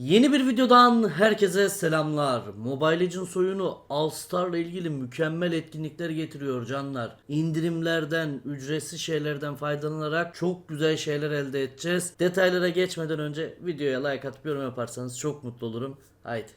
Yeni bir videodan herkese selamlar. Mobile Legends oyunu All Star ile ilgili mükemmel etkinlikler getiriyor canlar. İndirimlerden, ücretsiz şeylerden faydalanarak çok güzel şeyler elde edeceğiz. Detaylara geçmeden önce videoya like atıp yorum yaparsanız çok mutlu olurum. Haydi.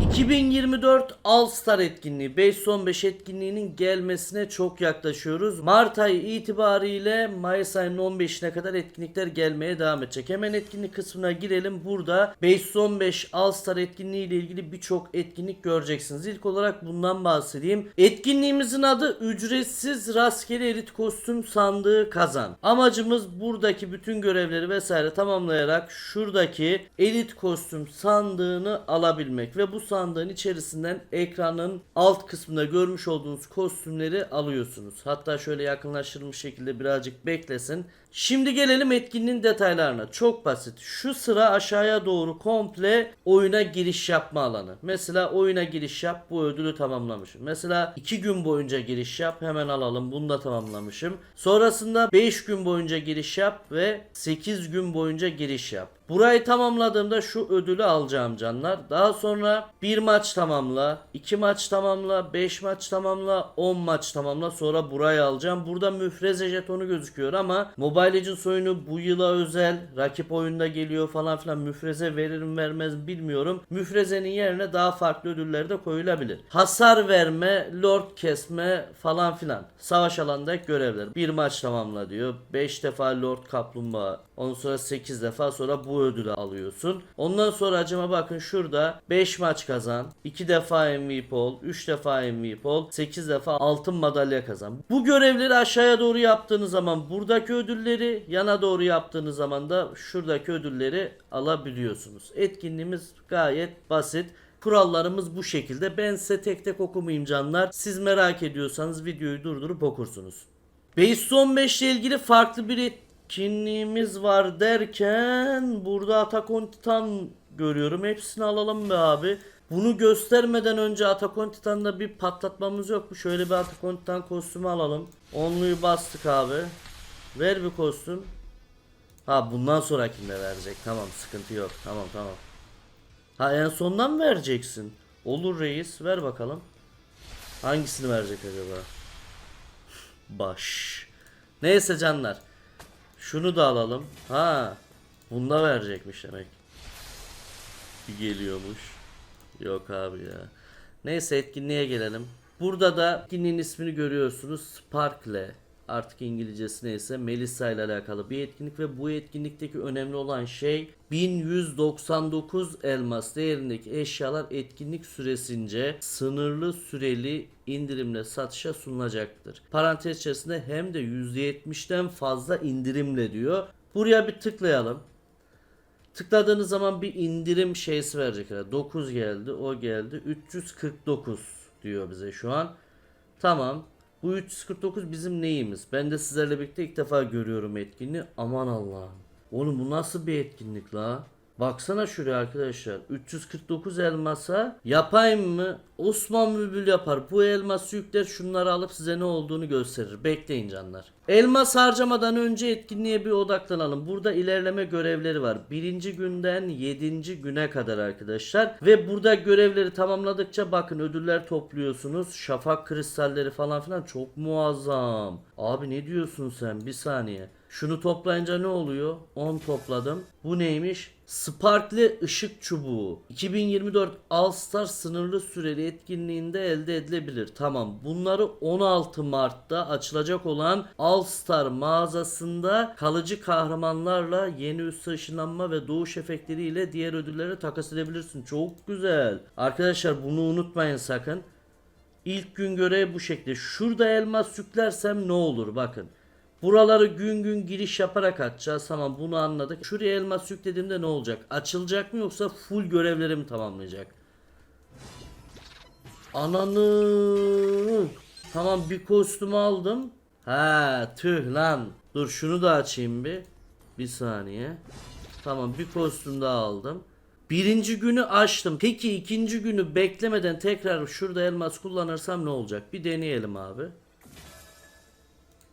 2024 All Star etkinliği 515 etkinliğinin gelmesine çok yaklaşıyoruz. Mart ayı itibariyle Mayıs ayının 15'ine kadar etkinlikler gelmeye devam edecek. Hemen etkinlik kısmına girelim. Burada 515 All Star etkinliği ile ilgili birçok etkinlik göreceksiniz. İlk olarak bundan bahsedeyim. Etkinliğimizin adı ücretsiz rastgele elit kostüm sandığı kazan. Amacımız buradaki bütün görevleri vesaire tamamlayarak şuradaki elit kostüm sandığını alabilmek ve bu sandığın içerisinden ekranın alt kısmında görmüş olduğunuz kostümleri alıyorsunuz. Hatta şöyle yakınlaştırılmış şekilde birazcık beklesin. Şimdi gelelim etkinliğin detaylarına. Çok basit. Şu sıra aşağıya doğru komple oyuna giriş yapma alanı. Mesela oyuna giriş yap bu ödülü tamamlamışım. Mesela 2 gün boyunca giriş yap hemen alalım bunu da tamamlamışım. Sonrasında 5 gün boyunca giriş yap ve 8 gün boyunca giriş yap. Burayı tamamladığımda şu ödülü alacağım canlar. Daha sonra bir maç tamamla, iki maç tamamla, 5 maç tamamla, 10 maç tamamla. Sonra burayı alacağım. Burada müfreze jetonu gözüküyor ama Mobile Legends oyunu bu yıla özel rakip oyunda geliyor falan filan müfreze verir mi vermez mi bilmiyorum. Müfrezenin yerine daha farklı ödüller de koyulabilir. Hasar verme, lord kesme falan filan. Savaş alanındaki görevler. Bir maç tamamla diyor. 5 defa lord kaplumbağa. Ondan sonra 8 defa sonra bu ödülü alıyorsun. Ondan sonra acıma bakın şurada 5 maç kazan, 2 defa MVP ol, 3 defa MVP ol, 8 defa altın madalya kazan. Bu görevleri aşağıya doğru yaptığınız zaman buradaki ödülleri, yana doğru yaptığınız zaman da şuradaki ödülleri alabiliyorsunuz. Etkinliğimiz gayet basit. Kurallarımız bu şekilde. Ben size tek tek okumayayım canlar. Siz merak ediyorsanız videoyu durdurup okursunuz. Base 15 ile ilgili farklı bir etkinliğimiz var derken burada Attack Titan görüyorum. Hepsini alalım be abi. Bunu göstermeden önce Attack Titan'da bir patlatmamız yok mu? Şöyle bir Attack Titan kostümü alalım. Onluyu bastık abi. Ver bir kostüm. Ha bundan sonrakinde verecek. Tamam sıkıntı yok. Tamam tamam. Ha en sondan mı vereceksin? Olur reis ver bakalım. Hangisini verecek acaba? Baş. Neyse canlar. Şunu da alalım. Ha. Bunda verecekmiş demek. Bir geliyormuş. Yok abi ya. Neyse etkinliğe gelelim. Burada da etkinliğin ismini görüyorsunuz. Sparkle. Artık İngilizcesi neyse Melissa ile alakalı bir etkinlik ve bu etkinlikteki önemli olan şey 1199 elmas değerindeki eşyalar etkinlik süresince sınırlı süreli indirimle satışa sunulacaktır. Parantez içerisinde hem de %70'den fazla indirimle diyor. Buraya bir tıklayalım. Tıkladığınız zaman bir indirim şeysi verecek. herhalde. 9 geldi, o geldi. 349 diyor bize şu an. Tamam. Bu 349 bizim neyimiz? Ben de sizlerle birlikte ilk defa görüyorum etkinliği. Aman Allah'ım. Oğlum bu nasıl bir etkinlik la? Baksana şuraya arkadaşlar. 349 elmasa yapayım mı? Osman Bülbül yapar. Bu elması yükler şunları alıp size ne olduğunu gösterir. Bekleyin canlar. Elmas harcamadan önce etkinliğe bir odaklanalım. Burada ilerleme görevleri var. Birinci günden 7. güne kadar arkadaşlar. Ve burada görevleri tamamladıkça bakın ödüller topluyorsunuz. Şafak kristalleri falan filan çok muazzam. Abi ne diyorsun sen? Bir saniye. Şunu toplayınca ne oluyor? 10 topladım. Bu neymiş? Sparkly ışık çubuğu. 2024 All Star sınırlı süreli etkinliğinde elde edilebilir. Tamam. Bunları 16 Mart'ta açılacak olan All Star mağazasında kalıcı kahramanlarla yeni üst ışınlanma ve doğuş efektleriyle diğer ödülleri takas edebilirsin. Çok güzel. Arkadaşlar bunu unutmayın sakın. İlk gün görevi bu şekilde. Şurada elmas yüklersem ne olur bakın. Buraları gün gün giriş yaparak açacağız. Tamam bunu anladık. Şuraya elmas yüklediğimde ne olacak? Açılacak mı yoksa full görevlerimi tamamlayacak? Ananı. Tamam bir kostüm aldım. Ha tüh lan. Dur şunu da açayım bir. Bir saniye. Tamam bir kostüm daha aldım. Birinci günü açtım. Peki ikinci günü beklemeden tekrar şurada elmas kullanırsam ne olacak? Bir deneyelim abi.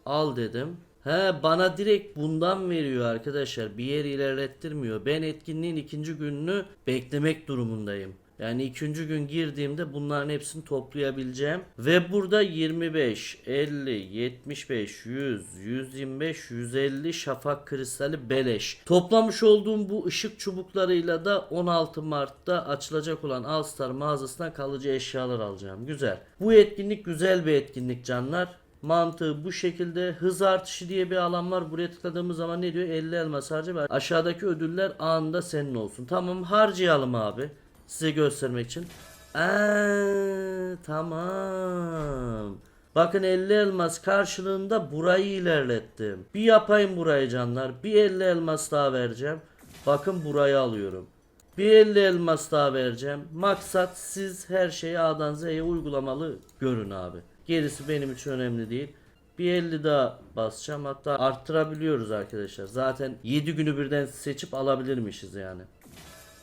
Al dedim. He bana direkt bundan veriyor arkadaşlar. Bir yer ilerlettirmiyor. Ben etkinliğin ikinci gününü beklemek durumundayım. Yani ikinci gün girdiğimde bunların hepsini toplayabileceğim. Ve burada 25, 50, 75, 100, 125, 150 şafak kristali beleş. Toplamış olduğum bu ışık çubuklarıyla da 16 Mart'ta açılacak olan All Star mağazasından kalıcı eşyalar alacağım. Güzel. Bu etkinlik güzel bir etkinlik canlar. Mantığı bu şekilde hız artışı diye bir alan var. Buraya tıkladığımız zaman ne diyor? 50 elmas harca ve aşağıdaki ödüller anında senin olsun. Tamam harcayalım abi. Size göstermek için. Eee, tamam. Bakın 50 elmas karşılığında burayı ilerlettim. Bir yapayım burayı canlar. Bir 50 elmas daha vereceğim. Bakın burayı alıyorum. Bir 50 elmas daha vereceğim. Maksat siz her şeyi A'dan Z'ye uygulamalı görün abi. Gerisi benim için önemli değil. Bir 50 daha basacağım. Hatta arttırabiliyoruz arkadaşlar. Zaten 7 günü birden seçip alabilirmişiz yani.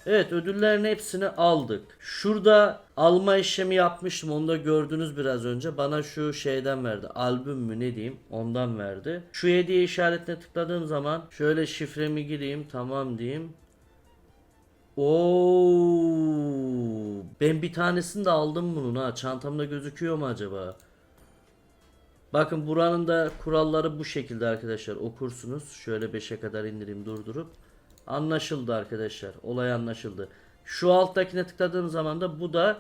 Evet ödüllerin hepsini aldık. Şurada alma işlemi yapmıştım. Onu da gördünüz biraz önce. Bana şu şeyden verdi. Albüm mü ne diyeyim? Ondan verdi. Şu hediye işaretine tıkladığım zaman şöyle şifremi gireyim. Tamam diyeyim. Oo, ben bir tanesini de aldım bunun ha. Çantamda gözüküyor mu acaba? Bakın buranın da kuralları bu şekilde arkadaşlar. Okursunuz. Şöyle 5'e kadar indireyim durdurup. Anlaşıldı arkadaşlar. Olay anlaşıldı. Şu alttakine tıkladığım zaman da bu da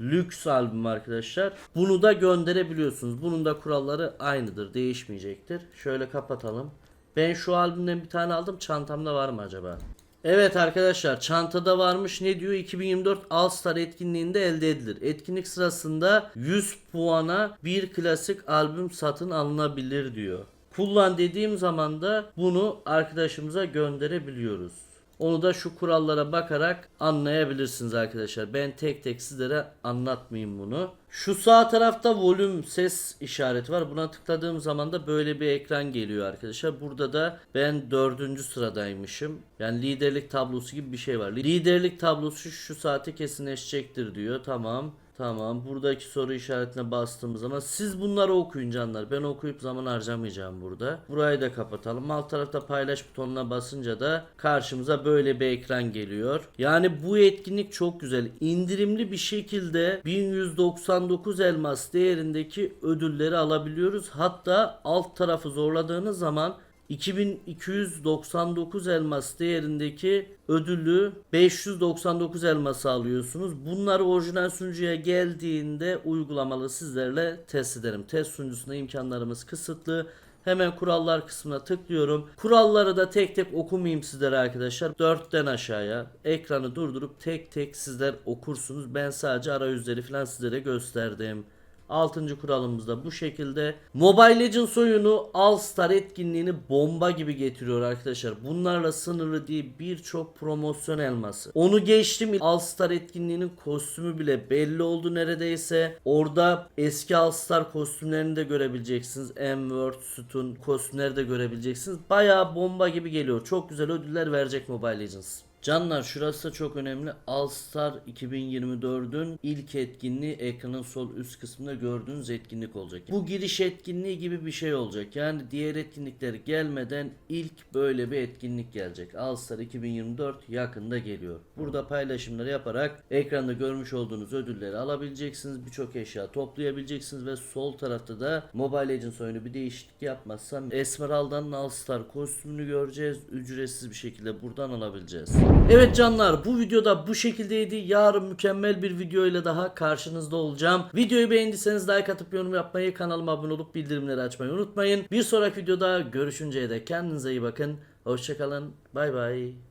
lüks albüm arkadaşlar. Bunu da gönderebiliyorsunuz. Bunun da kuralları aynıdır. Değişmeyecektir. Şöyle kapatalım. Ben şu albümden bir tane aldım. Çantamda var mı acaba? Evet arkadaşlar çantada varmış ne diyor 2024 All Star etkinliğinde elde edilir. Etkinlik sırasında 100 puana bir klasik albüm satın alınabilir diyor. Kullan dediğim zaman da bunu arkadaşımıza gönderebiliyoruz. Onu da şu kurallara bakarak anlayabilirsiniz arkadaşlar. Ben tek tek sizlere anlatmayayım bunu. Şu sağ tarafta volüm ses işareti var. Buna tıkladığım zaman da böyle bir ekran geliyor arkadaşlar. Burada da ben dördüncü sıradaymışım. Yani liderlik tablosu gibi bir şey var. Liderlik tablosu şu saate kesinleşecektir diyor. Tamam. Tamam. Buradaki soru işaretine bastığımız zaman siz bunları okuyun canlar. Ben okuyup zaman harcamayacağım burada. Burayı da kapatalım. Alt tarafta paylaş butonuna basınca da karşımıza böyle bir ekran geliyor. Yani bu etkinlik çok güzel. İndirimli bir şekilde 1199 elmas değerindeki ödülleri alabiliyoruz. Hatta alt tarafı zorladığınız zaman 2299 elmas değerindeki ödülü 599 elması alıyorsunuz. Bunları orijinal sunucuya geldiğinde uygulamalı sizlerle test ederim. Test sunucusunda imkanlarımız kısıtlı. Hemen kurallar kısmına tıklıyorum. Kuralları da tek tek okumayayım sizlere arkadaşlar. 4'ten aşağıya ekranı durdurup tek tek sizler okursunuz. Ben sadece arayüzleri falan sizlere gösterdim. Altıncı kuralımız da bu şekilde. Mobile Legends oyunu All Star etkinliğini bomba gibi getiriyor arkadaşlar. Bunlarla sınırlı değil birçok promosyon elması. Onu geçtim All Star etkinliğinin kostümü bile belli oldu neredeyse. Orada eski All Star kostümlerini de görebileceksiniz. M-Word, Sütun kostümleri de görebileceksiniz. Bayağı bomba gibi geliyor. Çok güzel ödüller verecek Mobile Legends. Canlar şurası da çok önemli. All Star 2024'ün ilk etkinliği ekranın sol üst kısmında gördüğünüz etkinlik olacak. Bu giriş etkinliği gibi bir şey olacak. Yani diğer etkinlikler gelmeden ilk böyle bir etkinlik gelecek. All Star 2024 yakında geliyor. Burada paylaşımları yaparak ekranda görmüş olduğunuz ödülleri alabileceksiniz. Birçok eşya toplayabileceksiniz ve sol tarafta da Mobile Legends oyunu bir değişiklik yapmazsam Esmeralda'nın All Star kostümünü göreceğiz. Ücretsiz bir şekilde buradan alabileceğiz. Evet canlar bu videoda bu şekildeydi. Yarın mükemmel bir video ile daha karşınızda olacağım. Videoyu beğendiyseniz like atıp yorum yapmayı, kanalıma abone olup bildirimleri açmayı unutmayın. Bir sonraki videoda görüşünceye dek kendinize iyi bakın. Hoşçakalın. Bay bay.